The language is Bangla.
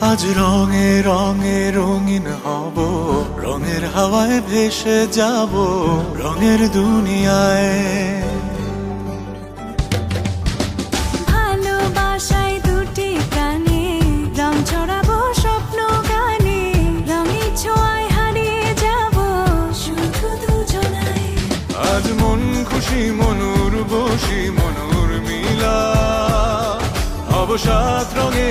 আজ রঙে রঙে রঙিন হব। রঙের হাওয়ায় ভেসে যাব রঙের দুনিয়ায়। ভালোবাসায় দুটি রং ছড়াবো স্বপ্ন গানে রঙের ছোঁয়ায় হারিয়ে যাব শুধু দুজনায় আজ মন খুশি মনুর বসি মনুর মিলা। অবসাদ রঙে